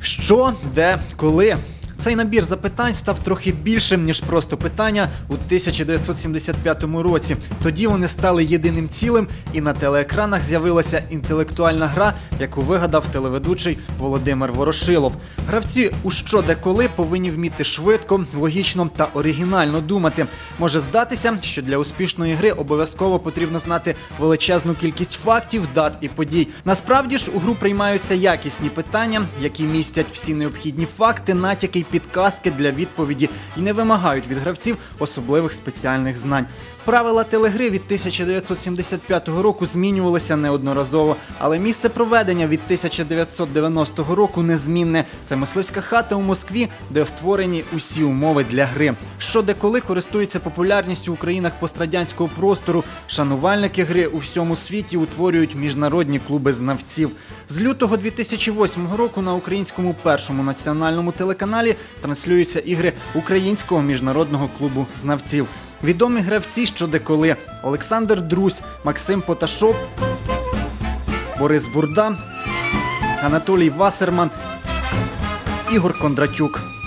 Що, де, коли? Цей набір запитань став трохи більшим, ніж просто питання у 1975 році. Тоді вони стали єдиним цілим, і на телеекранах з'явилася інтелектуальна гра, яку вигадав телеведучий Володимир Ворошилов. Гравці у що де коли повинні вміти швидко, логічно та оригінально думати. Може здатися, що для успішної гри обов'язково потрібно знати величезну кількість фактів, дат і подій. Насправді ж у гру приймаються якісні питання, які містять всі необхідні факти, натяки підказки для відповіді і не вимагають від гравців особливих спеціальних знань. Правила телегри від 1975 року змінювалися неодноразово, але місце проведення від 1990 року незмінне. Це мисливська хата у Москві, де створені усі умови для гри. Що деколи користується популярністю у країнах пострадянського простору. Шанувальники гри у всьому світі утворюють міжнародні клуби знавців. З лютого 2008 року на українському першому національному телеканалі транслюються ігри Українського міжнародного клубу знавців. Відомі гравці що деколи Олександр Друзь, Максим Поташов, Борис Бурда, Анатолій Васерман, Ігор Кондратюк.